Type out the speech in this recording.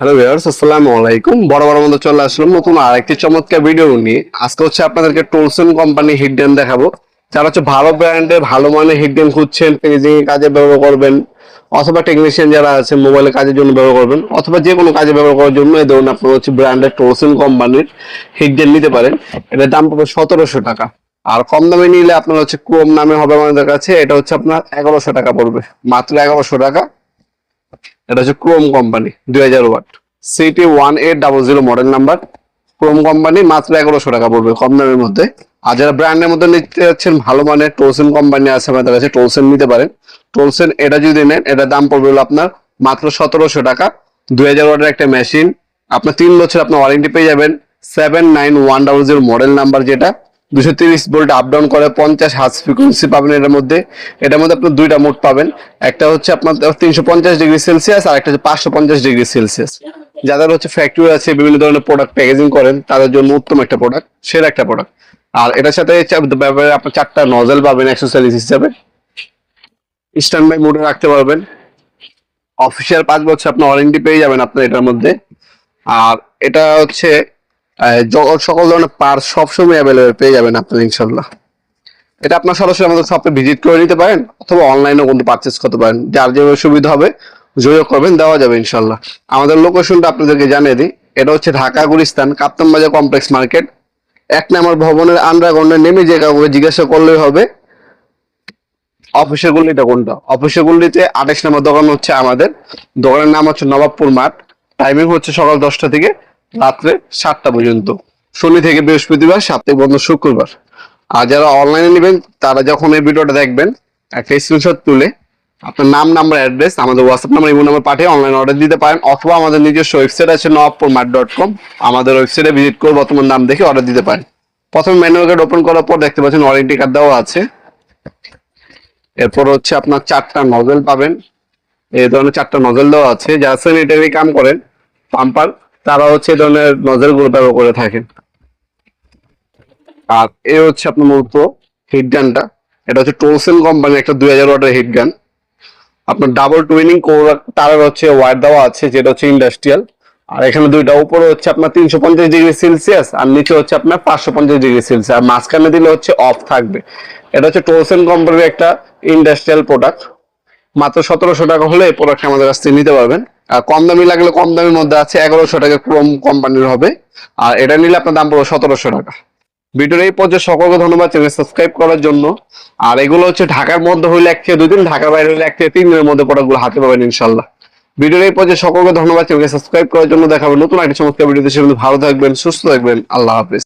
Hello viewers আসসালামু আলাইকুম। বড় বড় মধ্যে চলে আসলাম নতুন আরেকটি চমৎকার ভিডিও নিয়ে। আজকে হচ্ছে আপনাদেরকে টোলসন কোম্পানি হিডডেন দেখাবো। যারা হচ্ছে ভালো ব্র্যান্ডের ভালো মানের হিডডেন খুঁজছেন পেজিং এর কাজে ব্যবহার করবেন, অথবা টেকনিশিয়ান যারা আছে মোবাইলের কাজের জন্য ব্যবহার করবেন, অথবা যে কোনো কাজে ব্যবহার করার জন্য, এই ধরুন আপনার হচ্ছে ব্র্যান্ডের টোলসন কোম্পানির হিডডেন নিতে পারেন। এটার দাম পড়বে সতেরোশো টাকা। আর কম দামে নিলে আপনার হচ্ছে ক্রোম নামে হবে আমাদের কাছে, এটা হচ্ছে আপনার এগারোশো টাকা পড়বে। মাত্র এগারোশো টাকা। এটা হচ্ছে ক্রোম কোম্পানি, দুই হাজার watt. CT one eight double zero model number Chrome company মাত্র এগারোশো টাকা পড়বে কম দামের মধ্যে। আর যারা ব্র্যান্ডের মধ্যে নিতে যাচ্ছেন, ভালো মানের টোলসেন কোম্পানি আছে আমাদের কাছে টোলসেন নিতে পারেন। টোলসেন এটা যদি নেন এটার দাম পড়বে হলো আপনার মাত্র সতেরোশো টাকা। দুই হাজার ওয়াটের একটা মেশিন আপনার তিন বছর আপনার ওয়ারেন্টি পেয়ে যাবেন। Seven nine one double zero model number যেটা। দুশো তিরিশ ভোল্ট আপ ডাউন করে পঞ্চাশ হার্স ফ্রিকোয়েন্সি পাবেন এটার মধ্যে। এটার মধ্যে আপনার দুইটা মোড পাবেন। একটা হচ্ছে আপনার তিনশো পঞ্চাশ ডিগ্রি সেলসিয়াস আর একটা হচ্ছে পাঁচশো পঞ্চাশ ডিগ্রি সেলসিয়াস যাদের হচ্ছে ফ্যাক্টরি আছে, বিভিন্ন ধরনের প্রোডাক্ট প্যাকেজিং করেন, তাদের জন্য উত্তম একটা প্রোডাক্ট সেরা একটা প্রোডাক্ট আর এটার সাথে ব্যাপারে আপনার চারটা নজেল পাবেন অ্যাক্সেসরিজ হিসাবে। স্ট্যান্ড বাই মোডে রাখতে পারবেন। অফিসিয়াল পাঁচ বছর আপনার ওয়ারেন্টি পেয়ে যাবেন আপনার এটার মধ্যে। আর এটা হচ্ছে সকল ধরনের পার্ট সবসময় অ্যাভেলেবেল পেয়ে যাবেন আপনার ইনশাল্লাহ এটা আপনার সরাসরি আমাদের শপে ভিজিট করে নিতে পারেন, অথবা অনলাইনেও কিন্তু পারচেস করতে পারেন। যার যেভাবে সুবিধা হবে, যোগাযোগ করবেন, দেওয়া যাবে ইনশাল্লাহ আমাদের লোকেশনটা আপনাদেরকে জানিয়ে দিই, এটা হচ্ছে ঢাকা গুলিস্তান, কাপ্তান বাজার কমপ্লেক্স মার্কেট এক নম্বর ভবনের আন্ডারগ্রাউন্ডে নেমে যে কাউকে জিজ্ঞাসা করলেই হবে অফিসের গল্লিটা কোনটা? অফিসের গল্লিতে আঠাশ নম্বর দোকান হচ্ছে আমাদের। দোকানের নাম হচ্ছে নবাবপুর মাঠ। টাইমিং হচ্ছে সকাল দশটা থেকে রাত্রে সাতটা পর্যন্ত। শনি থেকে বৃহস্পতিবার, সাপ্তাহিক বন্ধ শুক্রবার। আর যারা অনলাইনে নেবেন, তারা যখন এই ভিডিওটা দেখবেন, একটা স্ক্রিনশট তুলে আপনার নাম নাম্বার অ্যাড্রেস আমাদের হোয়াটসঅ্যাপ নাম্বার ইমো নাম্বার পাঠিয়ে অনলাইন অর্ডার দিতে পারেন, অথবা আমাদের নিজস্ব ওয়েবসাইট আছে নবাবপুর মাঠ ডট কম আমাদের ওয়েবসাইটে ভিজিট করে বর্তমান নাম দেখে অর্ডার দিতে পারেন। প্রথমে ম্যানুয়াল কার্ড ওপেন করার পর দেখতে পাচ্ছেন ওয়ারেন্টি কার্ড দেওয়া আছে। এরপর হচ্ছে আপনার চারটা নজেল পাবেন। এই ধরনের চারটা নজেল দেওয়া আছে। যারা স্যানিটারি কাম করেন পাম্পার তারা হচ্ছে এই ধরনের নজেলগুলো ব্যবহার করে থাকেন। আর এ হচ্ছে আপনার মূলত হিট গানটা এটা হচ্ছে টোলসেন কোম্পানির একটা দুই হাজার ওয়াটের হিট গান আপনার ডাবল টুইনিং তারের হচ্ছে ওয়ার দেওয়া আছে, যেটা হচ্ছে ইন্ডাস্ট্রিয়াল আর এখানে দুইটা, উপরে হচ্ছে আপনার তিনশো পঞ্চাশ ডিগ্রি সেলসিয়াস, আর নিচে হচ্ছে আপনার পাঁচশো পঞ্চাশ ডিগ্রি সেলসিয়াস। আর মাঝখানে দিলে হচ্ছে অফ থাকবে। এটা হচ্ছে টোলসেন কোম্পানির একটা ইন্ডাস্ট্রিয়াল প্রোডাক্ট মাত্র সতেরোশো টাকা হলে এই প্রোডাক্ট আমাদের কাছ থেকে নিতে পারবেন। কম দামি লাগলে কম দামের মধ্যে আছে, এগারোশো টাকা ক্রোম কোম্পানির হবে। আর এটা নিলে আপনার দাম পড়বে সতেরোশো টাকা। ভিডিওর এই পর্যায়ে সকলকে ধন্যবাদ, চ্যানেল সাবস্ক্রাইব করার জন্য। আর এগুলো হচ্ছে ঢাকার মধ্যে হইলে এক থেকে দুই দিন ঢাকার বাইরে হইলে এক থেকে তিন দিনের মধ্যে প্রোডাক্টগুলো হাতে পাবেন ইনশাল্লাহ ভিডিওর এই পর্যায়ে সকলকে ধন্যবাদ, চ্যানেলকে সাবস্ক্রাইব করার জন্য দেখাবেন নতুন একটা চমৎকার ভিডিওতে। সেগুলো ভালো থাকবেন, সুস্থ থাকবেন, আল্লাহ হাফিজ।